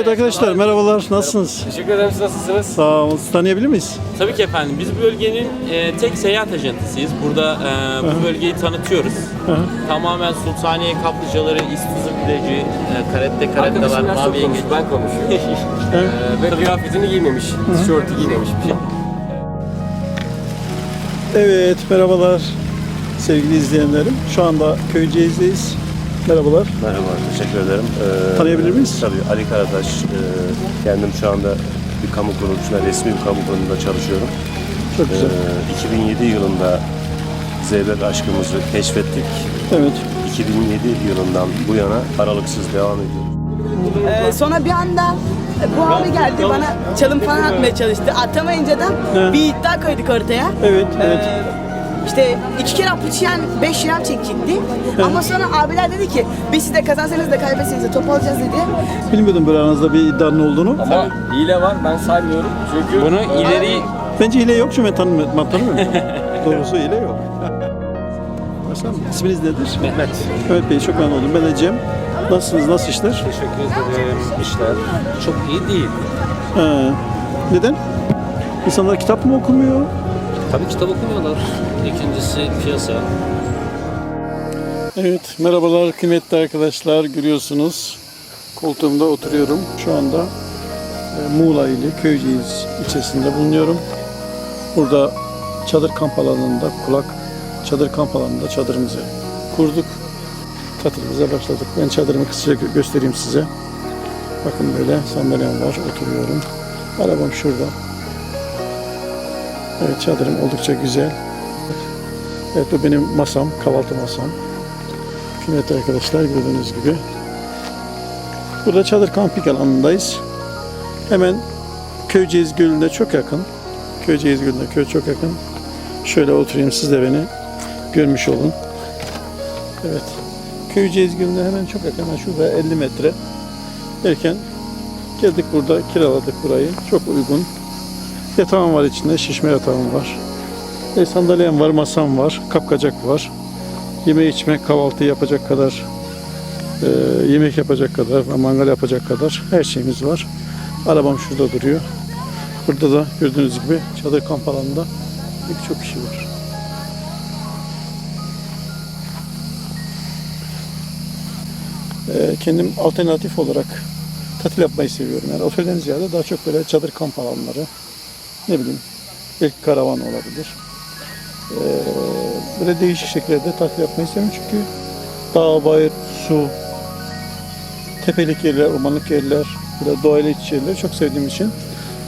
Evet arkadaşlar merhabalar nasılsınız? Teşekkür ederim. Siz nasılsınız? Sağ olun. Sizi tanıyabilir miyiz? Tabii ki efendim. Biz bu bölgenin e, tek seyahat ajantasıyız. Burada e, bu bölgeyi tanıtıyoruz. Tamamen Sultaniye kaplıcaları, İstuzun plajı, e, karette karettalar, Arkadaşım biraz çok mavi yengeç. ben konuşuyorum. Ee, ve kıyafetini giymemiş, tişörtü giymemiş bir şey. Evet merhabalar sevgili izleyenlerim. Şu anda Köyceğiz'deyiz. Merhabalar. Merhaba, teşekkür ederim. Ee, Tanıyabilir miyiz? Tabii, Ali Karataş. Ee, kendim şu anda bir kamu kuruluşunda, resmi bir kamu kurumunda çalışıyorum. Çok güzel. Ee, 2007 yılında Zeybek aşkımızı keşfettik. Evet. 2007 yılından bu yana aralıksız devam ediyoruz. Ee, sonra bir anda bu abi geldi bana çalım falan atmaya çalıştı. Atamayınca da bir iddia koyduk ortaya. Evet, evet. Ee, işte iki kere apuçiyen 5 şınav çekecekti. Ama sonra abiler dedi ki biz siz de kazansanız da kaybetseniz de top alacağız dedi. Bilmiyordum böyle aranızda bir iddianın olduğunu. Ama hile var, ben saymıyorum. Çünkü Bunu ileri Bence hile yok çünkü ben tanımıyorum. Ben tanımıyorum. Doğrusu hile yok. Başkanım isminiz nedir? Mehmet. Mehmet Bey çok memnun oldum. Ben de Cem. Nasılsınız? Nasıl işler? Teşekkür ederim. İşler çok iyi değil. Ha. Neden? İnsanlar kitap mı okumuyor? Tabii kitap okumuyorlar. İkincisi piyasa. Evet, merhabalar kıymetli arkadaşlar. Görüyorsunuz koltuğumda oturuyorum. Şu anda e, Muğla ili Köyceğiz ilçesinde bulunuyorum. Burada çadır kamp alanında, kulak çadır kamp alanında çadırımızı kurduk. Tatilimize başladık. Ben çadırımı kısaca gö- göstereyim size. Bakın böyle sandalyem var, oturuyorum. Arabam şurada. Evet, çadırım oldukça güzel. Evet, bu benim masam, kahvaltı masam. Kıymetli arkadaşlar gördüğünüz gibi. Burada çadır kamping alanındayız. Hemen Köyceğiz Gölü'ne çok yakın. Köyceğiz Gölü'ne köy çok yakın. Şöyle oturayım siz de beni görmüş olun. Evet. Köyceğiz Gölü'ne hemen çok yakın. Hemen şurada 50 metre. Derken geldik burada kiraladık burayı. Çok uygun. Yatağım var içinde. Şişme yatağım var. E, sandalyem var, masam var, kapkacak var yeme içme kahvaltı yapacak kadar e, yemek yapacak kadar mangal yapacak kadar her şeyimiz var. Arabam şurada duruyor. Burada da gördüğünüz gibi çadır kamp alanında birçok kişi var. E, kendim alternatif olarak tatil yapmayı seviyorum. Yani otelden ziyade daha çok böyle çadır kamp alanları ne bileyim belki karavan olabilir. E, böyle değişik şekillerde tatil yapmayı seviyorum çünkü dağ, bayır, su, tepelik yerler, ormanlık yerler, böyle doğayla iç yerleri çok sevdiğim için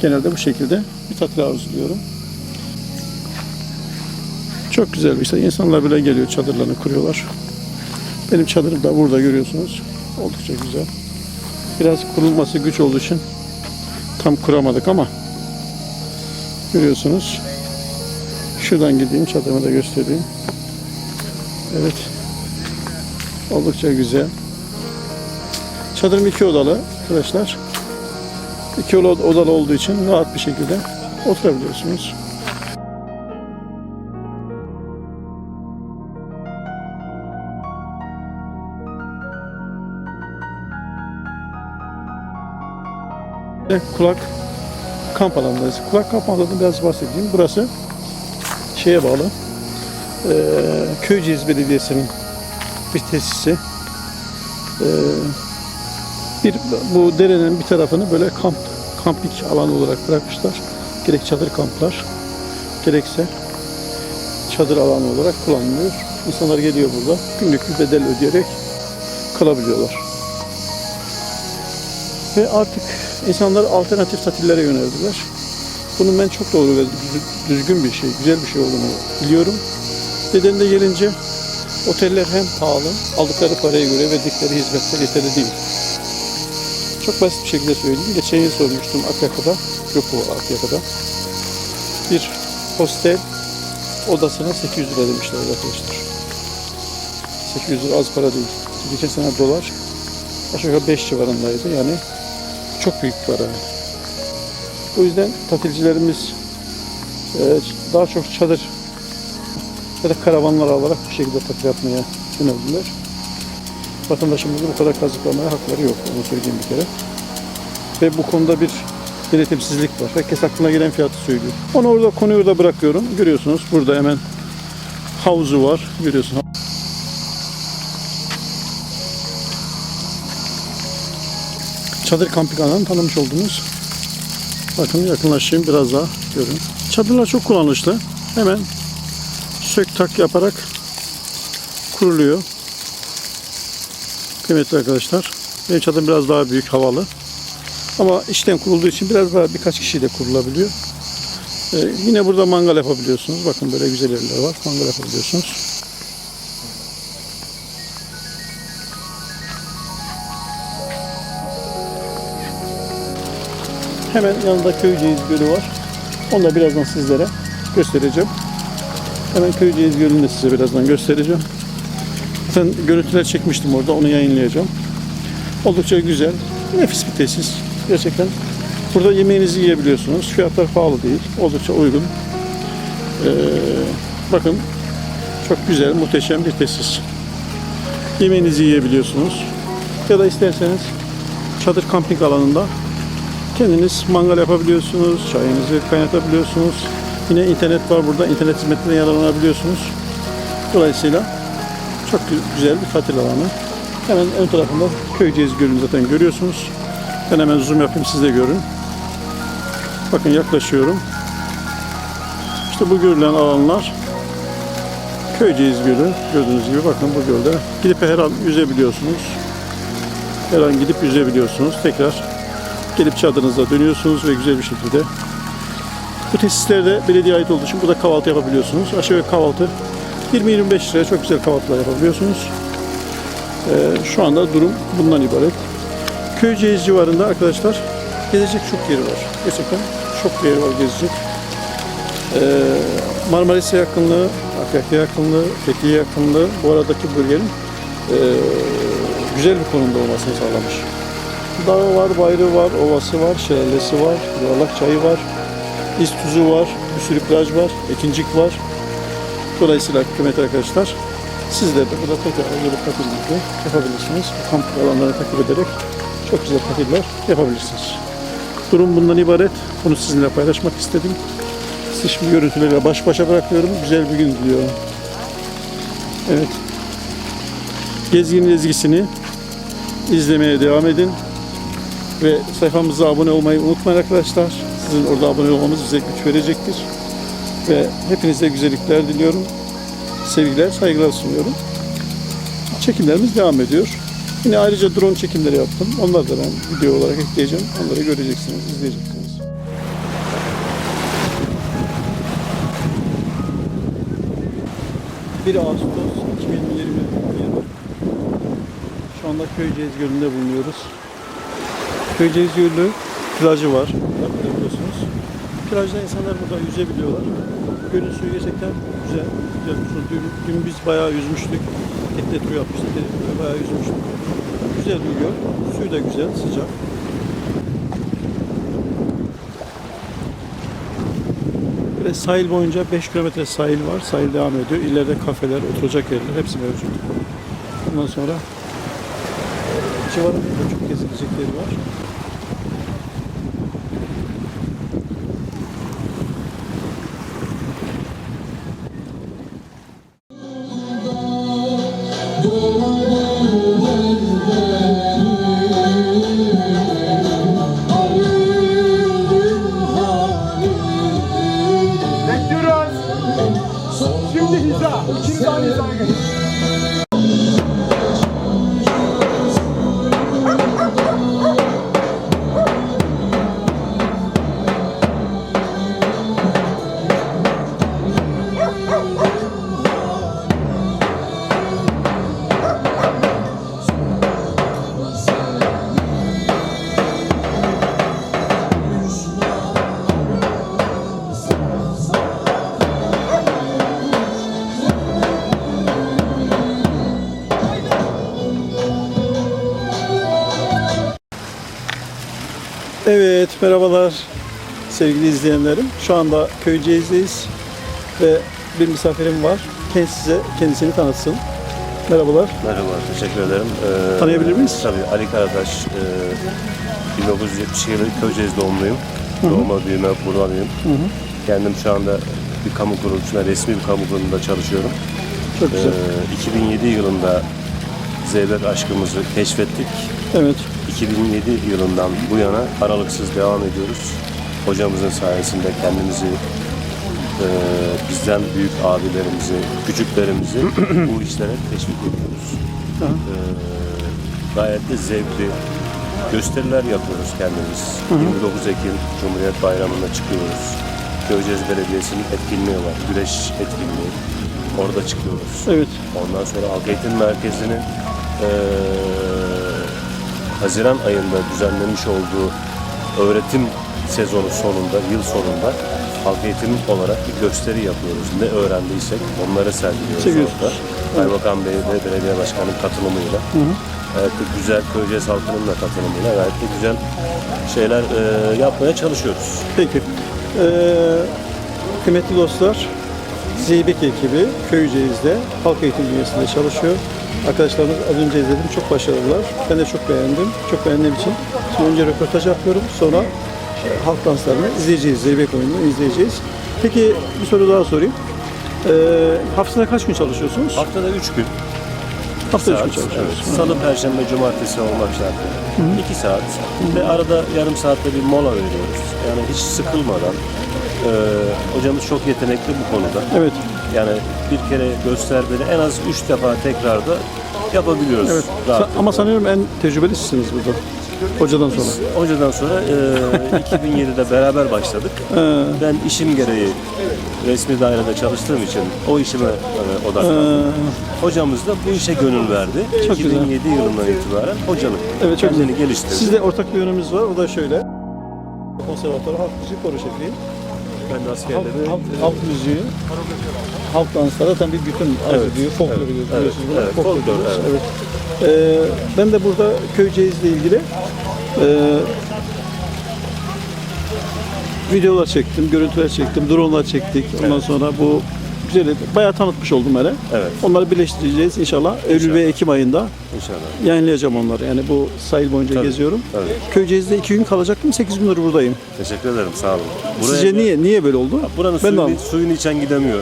genelde bu şekilde bir tatil arzuluyorum. Çok güzel bir şey. İnsanlar bile geliyor çadırlarını kuruyorlar. Benim çadırım da burada görüyorsunuz. Oldukça güzel. Biraz kurulması güç olduğu için tam kuramadık ama görüyorsunuz. Şuradan gideyim çadırımı da göstereyim. Evet. Oldukça güzel. Çadırım iki odalı arkadaşlar. İki oda- odalı olduğu için rahat bir şekilde oturabiliyorsunuz. Kulak kamp alanındayız. Kulak kamp alanında biraz bahsedeyim. Burası şeye bağlı. Eee Köyceğiz Belediyesi'nin bir tesisi. Eee, bir bu derenin bir tarafını böyle kamp kamping alanı olarak bırakmışlar. Gerek çadır kamplar gerekse çadır alanı olarak kullanılıyor. İnsanlar geliyor burada günlük bir bedel ödeyerek kalabiliyorlar. Ve artık insanlar alternatif tatillere yöneldiler. Bunun ben çok doğru ve düz- düzgün bir şey, güzel bir şey olduğunu biliyorum. Nedeni de gelince oteller hem pahalı, aldıkları paraya göre verdikleri hizmetler yeterli değil. Çok basit bir şekilde söyleyeyim. Geçen yıl sormuştum Akyaka'da, Gökova Akyaka'da. Bir hostel odasına 800 lira demişler arkadaşlar. 800 lira az para değil. Geçen sene dolar aşağı yukarı 5 civarındaydı. Yani çok büyük para. O yüzden tatilcilerimiz e, daha çok çadır ya da karavanlar alarak bu şekilde tatil yapmaya yöneldiler. Vatandaşımızın bu kadar kazıklamaya hakları yok. Onu söyleyeyim bir kere. Ve bu konuda bir denetimsizlik var. Herkes aklına gelen fiyatı söylüyor. Onu orada konuyu orada bırakıyorum. Görüyorsunuz burada hemen havuzu var. Görüyorsunuz. Çadır kamping alanını tanımış oldunuz. Bakın yakınlaşayım biraz daha görün. Çadırlar çok kullanışlı. Hemen sök tak yaparak kuruluyor. Kıymetli arkadaşlar. Benim çadırım biraz daha büyük, havalı. Ama işten kurulduğu için biraz daha birkaç kişi de kurulabiliyor. Ee, yine burada mangal yapabiliyorsunuz. Bakın böyle güzel yerler var. Mangal yapabiliyorsunuz. Hemen yanında Köyceğiz Gölü var. Onu da birazdan sizlere göstereceğim. Hemen Köyceğiz Gölü'nü de size birazdan göstereceğim. Zaten görüntüler çekmiştim orada. Onu yayınlayacağım. Oldukça güzel. Nefis bir tesis. Gerçekten burada yemeğinizi yiyebiliyorsunuz. Fiyatlar pahalı değil. Oldukça uygun. Ee, bakın çok güzel, muhteşem bir tesis. Yemeğinizi yiyebiliyorsunuz. Ya da isterseniz çadır kamping alanında kendiniz mangal yapabiliyorsunuz. Çayınızı kaynatabiliyorsunuz. Yine internet var burada. internet hizmetinden yararlanabiliyorsunuz. Dolayısıyla çok gü- güzel bir tatil alanı. Hemen ön tarafında Köyceğiz Gölü'nü zaten görüyorsunuz. Ben hemen zoom yapayım siz de görün. Bakın yaklaşıyorum. İşte bu görülen alanlar Köyceğiz Gölü. Gördüğünüz gibi bakın bu gölde gidip her an yüzebiliyorsunuz. Her an gidip yüzebiliyorsunuz. Tekrar gelip çadırınıza dönüyorsunuz ve güzel bir şekilde bu tesislerde belediye ait olduğu için burada kahvaltı yapabiliyorsunuz. Aşağı yukarı kahvaltı 20-25 liraya çok güzel kahvaltılar yapabiliyorsunuz. Ee, şu anda durum bundan ibaret. Köyceğiz civarında arkadaşlar gezecek çok yeri var. Gerçekten çok yeri var gezecek. Ee, Marmaris'e yakınlığı, Akyaka'ya yakınlığı, Fethiye yakınlığı bu aradaki bölgenin ee, güzel bir konumda olmasını sağlamış. Dağı var, bayrı var, ovası var, şelalesi var, yuvarlak çayı var, İztuzu var, bir sürü plaj var, Ekincik var. Dolayısıyla kıymetli arkadaşlar sizler de burada tekrar gelip tatilinizi yapabilirsiniz. Bu kamp alanlarını takip ederek çok güzel tatiller yapabilirsiniz. Durum bundan ibaret. Bunu sizinle paylaşmak istedim. Sizi şimdi görüntülerle baş başa bırakıyorum. Güzel bir gün diliyorum. Evet. Gezginin ezgisini izlemeye devam edin. Ve sayfamıza abone olmayı unutmayın arkadaşlar. Sizin orada abone olmanız bize güç verecektir. Ve hepinize güzellikler diliyorum. Sevgiler, saygılar sunuyorum. Çekimlerimiz devam ediyor. Yine ayrıca drone çekimleri yaptım. Onları da ben video olarak ekleyeceğim. Onları göreceksiniz, izleyeceksiniz. Bir Ağustos 2020 yılı. Şu anda Köyceğiz Gölü'nde bulunuyoruz. Köyceğiz Gölü plajı var. Biliyorsunuz. Plajda insanlar burada yüzebiliyorlar. Gölün suyu gerçekten güzel. güzel. Dün, dün biz bayağı yüzmüştük. Tekne turu yapmıştık. Bayağı yüzmüştük. Güzel bir göl. Suyu da güzel, sıcak. Böyle sahil boyunca 5 kilometre sahil var. Sahil devam ediyor. İleride kafeler, oturacak yerler hepsi mevcut. Ondan sonra civarında çok gezilecek yeri var. Evet, merhabalar sevgili izleyenlerim. Şu anda Köyceğiz'deyiz ve bir misafirim var. Kendisi size kendisini tanıtsın. Merhabalar. Merhaba, teşekkür ederim. Ee, Tanıyabilir miyiz? Tabii, Ali Karataş. Ee, 1972 yılı Köyceğiz doğumluyum. Doğma büyüme buralıyım. Kendim şu anda bir kamu kuruluşuna, resmi bir kamu kurulunda çalışıyorum. Çok güzel. Ee, 2007 yılında Zeybek aşkımızı keşfettik. Evet, 2007 yılından bu yana aralıksız devam ediyoruz. Hocamızın sayesinde kendimizi e, bizden büyük abilerimizi, küçüklerimizi bu işlere teşvik ediyoruz. E, gayet de zevkli gösteriler yapıyoruz kendimiz. 29 Ekim Cumhuriyet Bayramı'nda çıkıyoruz. Köyceğiz Belediyesi'nin etkinliği var, güreş etkinliği. Orada çıkıyoruz. evet. Ondan sonra Halk Eğitim Merkezi'nin eee, Haziran ayında düzenlemiş olduğu öğretim sezonu sonunda, yıl sonunda halk eğitim olarak bir gösteri yapıyoruz. Ne öğrendiysek onları sergiliyoruz Çekiyorsunuz. orada. Kaymakam Bey ve Belediye Başkanı'nın katılımıyla. Gayet de güzel Köyceğiz halkının da katılımıyla gayet de güzel şeyler eee, yapmaya çalışıyoruz. Peki. Ee, kıymetli dostlar, Zeybek ekibi Köyceğiz'de halk eğitim dünyasında çalışıyor. Arkadaşlarımız az önce izledim, çok başarılılar. Ben de çok beğendim. Çok beğendiğim için şimdi önce röportaj yapıyorum, sonra e, halk danslarını izleyeceğiz, Zeybek oyununu izleyeceğiz. Peki bir soru daha sorayım. Ee, haftada kaç gün çalışıyorsunuz? Haftada 3 gün Haftada üç gün saat, çalışıyorsunuz. evet. Salı, Perşembe, Cumartesi olmak şartıyla. 2 saat ve arada yarım saatte bir mola veriyoruz. Yani hiç sıkılmadan. Ee, hocamız çok yetenekli bu konuda. Evet, Yani bir kere göstermede en az 3 defa tekrarda yapabiliyoruz. evet. rahat. Sa- ama sanıyorum en tecrübelisiniz burada. Hocadan sonra. Hocadan sonra e, 2007'de beraber başladık. Ben işim gereği resmi dairede çalıştığım için o işime e, odaklandım. Hocamız da bu işe gönül verdi. Çok güzel. 2007 yılından itibaren hocalık. Evet, çok kendini güzel. geliştirdi. Sizde ortak bir yönümüz var. O da şöyle. Konservatuarı halk müziği koro şefiyim. Ben de Halk, askerleri halk, halk müziği, halk dansları zaten bir bütün arz Evet, ediyor. Folklor evet, diyoruz evet, evet, Folklor evet. evet. Ee, ben de burada Köyceğiz'le ilgili e, videolar çektim, görüntüler çektim, drone'lar çektik. Ondan sonra bu güzel, bayağı tanıtmış oldum hele. Evet. Onları birleştireceğiz inşallah. Eylül ve Ekim ayında inşallah. yayınlayacağım onları. Yani bu sahil boyunca Tabii, geziyorum. tabii. Köyceğiz'de iki gün kalacaktım, sekiz gündür buradayım. Teşekkür ederim sağ olun. Sizce niye niye böyle oldu? Buranın ben de suyunu, anlamadım. suyunu içen gidemiyor.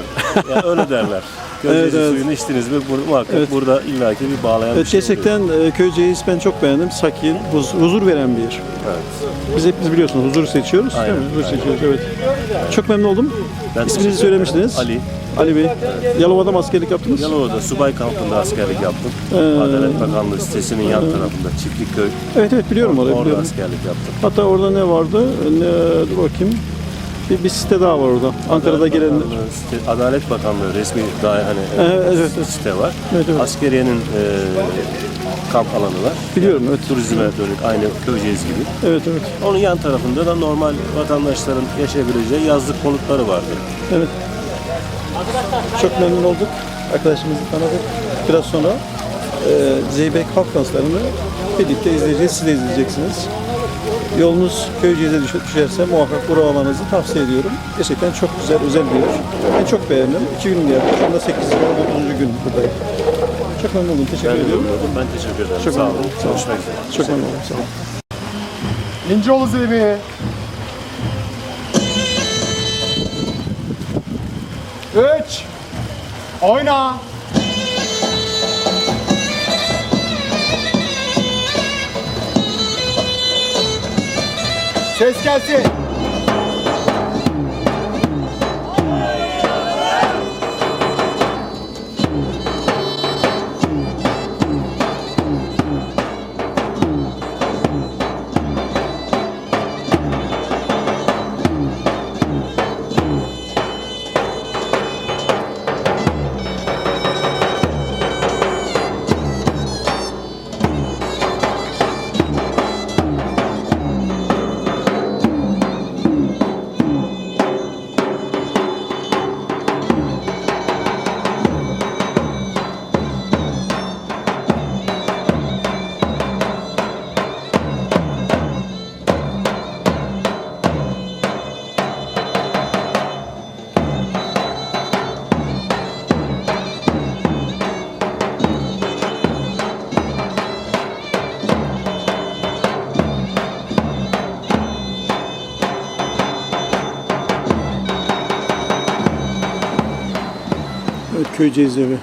yani öyle derler. Gözyaşı evet. suyunu içtiniz mi bur- muhakkak Evet. burada illaki bir bağlayan Evet, bir şey oluyor. gerçekten e, Köyceğiz ben çok beğendim. Sakin, huz- huzur veren bir yer. Evet. Biz hepimiz biliyorsunuz huzur seçiyoruz. Aynen, Değil mi? Huzur seçiyoruz evet. Çok memnun oldum. Ben İsminizi teşekkür söylemiştiniz. ederim. Ali. Ali Bey. Yalova'da mı askerlik yaptınız? Yalova'da subay kampında askerlik yaptım. Ee, Adalet Bakanlığı sitesinin yan tarafında Çiftlikköy. Evet evet biliyorum orayı Orada biliyorum. askerlik yaptım. Hatta orada ne vardı? Ne, dur bakayım. Bir, bir site daha var orada. Ankara'da. Bakanlığı site- Adalet Bakanlığı resmi daha hani Evet, evet, evet. site var. Evet, evet. Askeriyenin e, kamp alanı var. Biliyorum evet. Turizme dönük aynı Köyceğiz gibi. Evet evet. Onun yan tarafında da normal vatandaşların yaşayabileceği yazlık konutları vardı. Evet. Çok memnun olduk. Arkadaşımızı tanıdık. Biraz sonra e, Zeybek halk danslarını birlikte izleyeceğiz. Siz de izleyeceksiniz. Yolunuz Köyceğiz'e düş- düşerse muhakkak buralarınızı tavsiye ediyorum. Gerçekten çok güzel, özel bir yer. Ben çok beğendim. İki gün geldim. Şu anda 8. ve 9. gün buradayım. Çok memnun oldum. Teşekkür Ben ediyorum. Ben teşekkür ederim. Çok Sağ olun. oldum. Sağ olun. Görüşmek üzere. Çok memnun oldum. Sağ olun. İnceoğlu Zeybi. Üç. Oyna. Ses gelsin. Köyceğiz evi.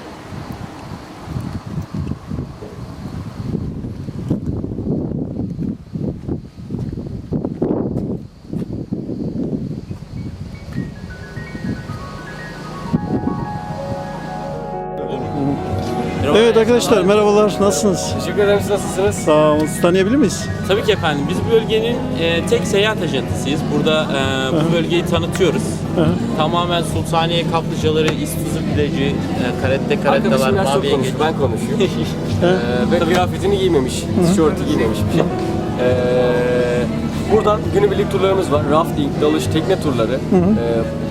Evet arkadaşlar merhabalar nasılsınız? Teşekkür ederim. Siz nasılsınız? Sağ olun. Sizi tanıyabilir miyiz? Tabii ki efendim. Biz bu bölgenin e, tek seyahat ajantasıyız. Burada e, bu bölgeyi tanıtıyoruz. Tamamen Sultaniye kaplıcaları, İstuzu plajı, e, karette karetteler, Arkadaşım biraz çok mavi konuştu. yenge. Ben konuşuyorum. ee, ve kıyafetini giymemiş. Tişörtü giymemiş bir şey. Ee, buradan günübirlik turlarımız var. Rafting, dalış, tekne turları. Ee,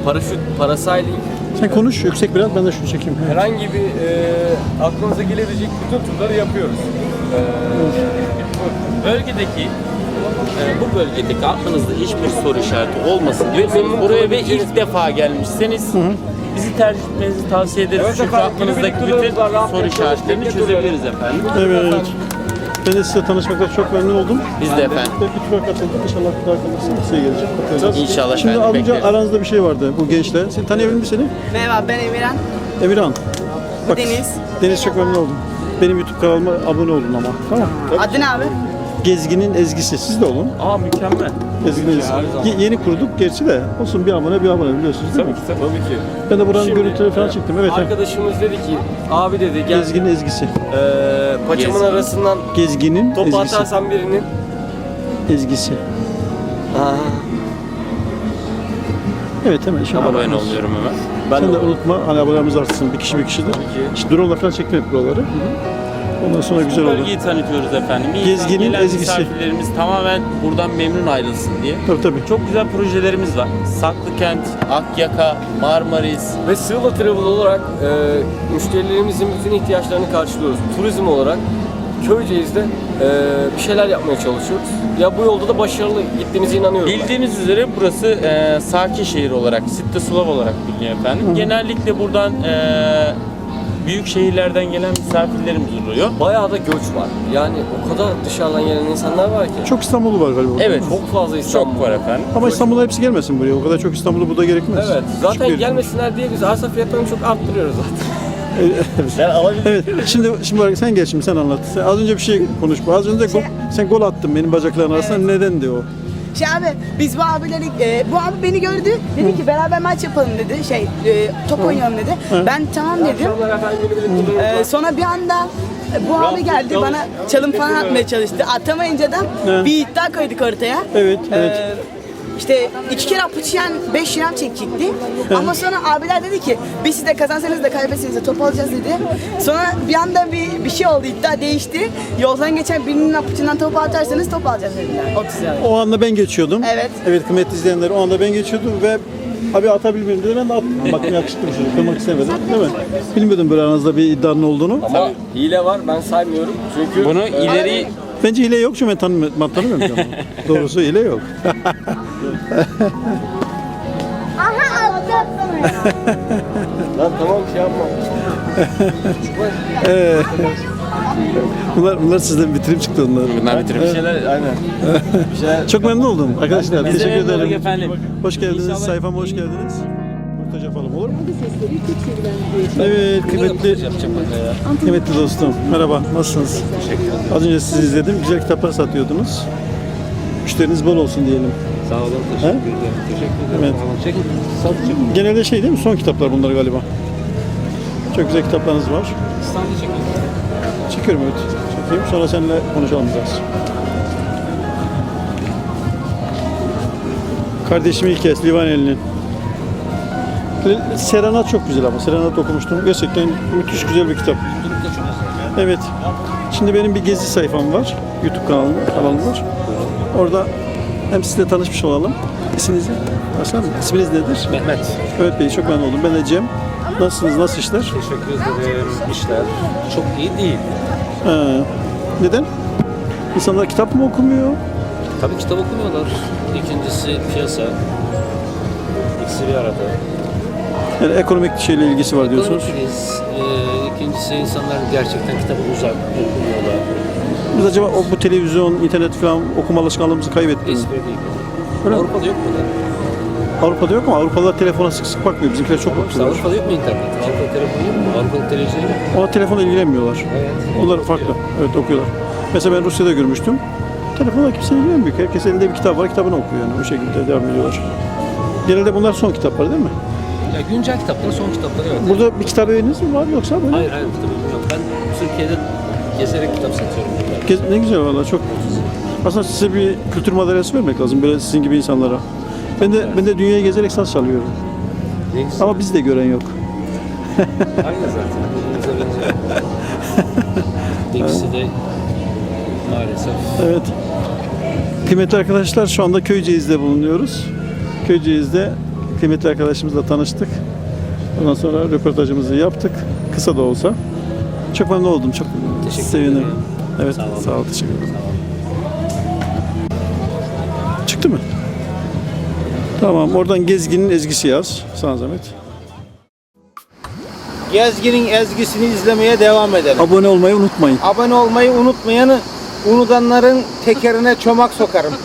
paraşüt, parasailing. Sen konuş yüksek biraz ben de şunu çekeyim. Evet. Herhangi bir e, aklınıza gelebilecek bütün turları yapıyoruz. Bölgedeki e, bu bölgedeki aklınızda hiçbir soru işareti olmasın diyorsanız buraya ve ilk defa gelmişseniz bizi tercih etmenizi tavsiye ederiz. Evet Çünkü aklınızdaki bütün soru işaretlerini çözebiliriz efendim. Evet. Ben de size tanışmakta çok memnun oldum. Biz de efendim. Ve bir tura katıldık. İnşallah bir daha kalırsın. Size gelecek. Bakacağız. İnşallah Şimdi efendim, önce bekleriz. aranızda bir şey vardı bu gençle. Seni tanıyabilir miyim seni? Merhaba ben Emirhan. Emirhan. Bak, Deniz. Deniz çok memnun oldum. Benim YouTube kanalıma abone olun ama. Tamam. Adın abi? Gezginin ezgisi. Siz de olun. Aa mükemmel. Gezginin ezgisi. Ye- yeni kurduk gerçi de. Olsun bir abone bir abone biliyorsunuz değil mi? Tabii ki. Ben de buranın Şimdi, görüntüleri falan e, çektim. Evet. evet. Arkadaşımız dedi ki, abi dedi gel Gezginin ezgisi. e, paçamın Gezgin. arasından Gezginin topu ezgisi. atarsan birinin Ezgisi. Evet hemen şimdi Abone abone oluyorum hemen. ben Sen de de unutma hani abonelerimiz artsın. Bir kişi bir kişidir. İşte drone falan çekmedik buraları. Ondan sonra güzel oldu. bölgeyi tanıtıyoruz efendim. İnsan Gezginin gelen ezgisi. misafirlerimiz tamamen buradan memnun ayrılsın diye. Tabii tabii. Çok güzel projelerimiz var. Saklıkent, Akyaka, Marmaris, Ve Sıvı Travel olarak e, müşterilerimizin bütün ihtiyaçlarını karşılıyoruz. Turizm olarak Köyceğiz'de e, bir şeyler yapmaya çalışıyoruz. Ya bu yolda da başarılı gittiğimize inanıyorum. ben. Bildiğiniz üzere burası e, sakin şehir olarak, Sitte Sulav olarak biliniyor efendim. Genellikle buradan e, büyük şehirlerden gelen misafirlerimiz oluyor. Bayağı da göç var. Yani o kadar dışarıdan gelen insanlar var ki. Çok İstanbullu var galiba. Evet, Çok fazla İstanbul. çok var efendim. Ama İstanbul'a hepsi gelmesin buraya. O kadar çok İstanbul'u burada gerekmez. Evet. Zaten gelmesinler diye biz arsa fiyatlarını çok arttırıyoruz zaten. Evet. Şimdi şimdi bak sen gel şimdi sen anlat. Sen az önce bir şey konuş. Az önce gol, sen gol attın benim bacaklarım arasında. Nedendi o? Şey abi biz bu abileri, e, bu abi beni gördü. Dedi ki beraber maç yapalım dedi. Şey e, top oynayalım dedi. Ben tamam dedim. E, sonra bir anda e, bu abi geldi bana çalım falan atmaya çalıştı. Atamayınca da bir iddia koyduk ortaya. Evet, evet. E, işte iki kere apuçiyen 5 liram çekecekti. Ama sonra abiler dedi ki biz siz de kazansanız da kaybetseniz de top alacağız dedi. Sonra bir anda bir, bir şey oldu iddia değişti. Yoldan geçen birinin apuçundan topu atarsanız top alacağız dediler. 30 lira. O anda ben geçiyordum. Evet. Evet kıymetli izleyenler o anda ben geçiyordum ve abi atabilir miyim dedi. Ben de attım. Bak yakışıklı bir çocuk. Kırmak istemedim. Değil mi? Bilmiyordum böyle aranızda bir iddianın olduğunu. Ama hile var ben saymıyorum. Çünkü Bunu ileri Bence hile yok çünkü ben. Ben tanımıyorum. Doğrusu hile yok. Aha attı ya. Lan tamam şey yapma. Bunlar, bunlar sizden bitirip çıktı onlar. bunlar bitirmiş. Bir şeyler aynen. Bir şeyler Çok memnun oldum arkadaşlar. Teşekkür ederim. efendim. Hoş geldiniz. İnşallah- Sayfama hoş geldiniz. Yapalım olur mu? Evet kıymetli, kıymetli dostum. Merhaba nasılsınız? Az önce sizi izledim. Güzel kitaplar satıyordunuz. Müşteriniz bol olsun diyelim. Sağ olun. Teşekkür ederim. Teşekkür ederim. Evet. Çekin. Genelde şey değil mi? Son kitaplar bunlar galiba. Çok güzel kitaplarınız var. Standı çekin. Çekiyorum evet. Çekeyim. Sonra seninle konuşalım biraz. Kardeşim İlkes, Livaneli'nin. Serenat çok güzel ama. Serenat okumuştum. Gerçekten müthiş güzel bir kitap. Evet. Şimdi benim bir gezi sayfam var. YouTube kanalım, kanalım var. Orada hem sizle tanışmış olalım. İsminizi? Aslan? İsminiz nedir? Mehmet. Evet Bey çok memnun oldum. Ben de Cem. Nasılsınız? Nasıl işler? Teşekkür ederim. İşler çok iyi değil. Ha, neden? İnsanlar kitap mı okumuyor? Tabii kitap okumuyorlar. İkincisi piyasa. İkisi bir arada. Yani ekonomik şeyle ilgisi var diyorsunuz. Ekonomik kriz. Ee, ikincisi insanlar gerçekten kitaba uzak okumuyorlar. Biz acaba o, bu televizyon, internet falan okuma alışkanlığımızı kaybettik mi? Espri değil. Öyle mi? Avrupa'da yok mu da? Avrupa'da yok ama Avrupalılar telefona sık sık bakmıyor. Bizimkiler çok İşte bakıyorlar. Avrupa'da yok mu internet? Avrupa telefonu yok mu? Avrupa televizyonu yok mu? Ama telefona ilgilenmiyorlar. Evet. Onlar farklı. Evet okuyorlar. Mesela ben Rusya'da görmüştüm. Telefonla kimse ilgilenmiyor. Herkes elinde bir kitap var, kitabını okuyor yani. O şekilde devam ediyorlar. Genelde bunlar son kitapları değil mi? Ya güncel kitaplar, son kitaplar evet. Burada bir kitap eviniz mi var yoksa böyle? Hayır hayır kitabım yok. Ben Türkiye'de gezerek kitap satıyorum. Gez- Ne güzel valla çok. Aslında size bir kültür madalyası vermek lazım böyle sizin gibi insanlara. Ben de ben de dünyayı gezerek saz çalıyorum. Ne güzel. Ama bizi de gören yok. Aynı zaten. Birbirimize benziyor. İkisi de maalesef. Evet. Kıymetli arkadaşlar şu anda Köyceğiz'de bulunuyoruz. Köyceğiz'de kıymetli arkadaşımızla tanıştık. Ondan sonra röportajımızı yaptık. Kısa da olsa. Çok memnun oldum. Çok Teşekkür sevinirim. ederim. Evet, Sağ olun. sağ ol. Teşekkür ederim. Çıktı mı? Tamam, oradan Gezgin'in ezgisi yaz. Sana zahmet. Gezginin ezgisini izlemeye devam edelim. Abone olmayı unutmayın. Abone olmayı unutmayanı unutanların tekerine çomak sokarım.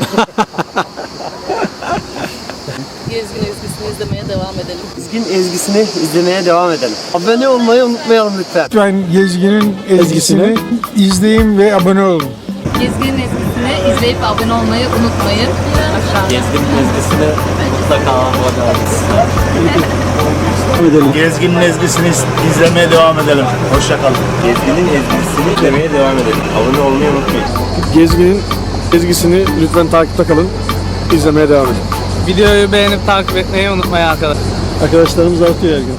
Gezgin ezgisini izlemeye devam edelim. Gezgin ezgisini izlemeye devam edelim. Abone olmayı unutmayalım lütfen. Lütfen Gezgin'in ezgisini izleyin ve abone olun. Gezginin ezgisini izleyip abone olmayı unutmayın. Aşağıda. Gezgin ezgisini mutlaka abone edelim. Gezginin ezgisini izlemeye devam edelim. Hoşçakalın. Gezginin ezgisini izlemeye devam edelim. Abone olmayı unutmayın. Gezgin'in ezgisini lütfen takipte kalın. İzlemeye devam edin. Videoyu beğenip takip etmeyi unutmayın arkadaşlar. Arkadaşlarımız artıyor her gün.